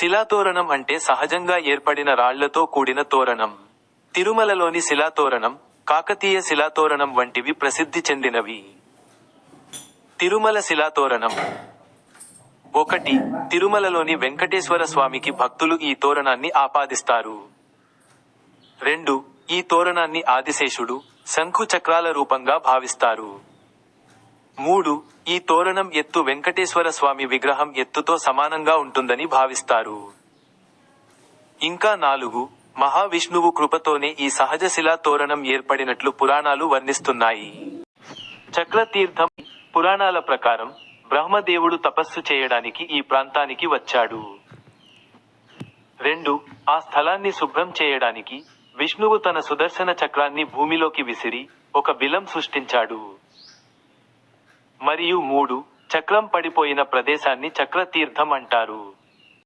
శిలాతోరణం అంటే సహజంగా ఏర్పడిన రాళ్ళతో కూడిన తోరణం. తిరుమలలోని శిలాతోరణం కాకతీయ శిలాతోరణం వంటివి ప్రసిద్ధి చెందినవి. తిరుమల శిలాతోరణం. ఒకటి తిరుమలలోని వెంకటేశ్వర స్వామికి భక్తులు ఈ తోరణాన్ని ఆపాదిస్తారు. రెండు ఈ తోరణాన్ని ఆదిశేషుడు శంఖు చక్రాల రూపంగా భావిస్తారు. మూడు ఈ తోరణం ఎత్తు వెంకటేశ్వర స్వామి విగ్రహం ఎత్తుతో సమానంగా ఉంటుందని భావిస్తారు. ఇంకా నాలుగు మహావిష్ణువు కృపతోనే ఈ సహజ శిలా తోరణం ఏర్పడినట్లు పురాణాలు వర్ణిస్తున్నాయి. చక్రతీర్థం పురాణాల ప్రకారం బ్రహ్మదేవుడు తపస్సు చేయడానికి ఈ ప్రాంతానికి వచ్చాడు. రెండు ఆ స్థలాన్ని శుభ్రం చేయడానికి విష్ణువు తన సుదర్శన చక్రాన్ని భూమిలోకి విసిరి ఒక బిలం సృష్టించాడు. మరియు మూడు చక్రం పడిపోయిన ప్రదేశాన్ని చక్రతీర్థం అంటారు.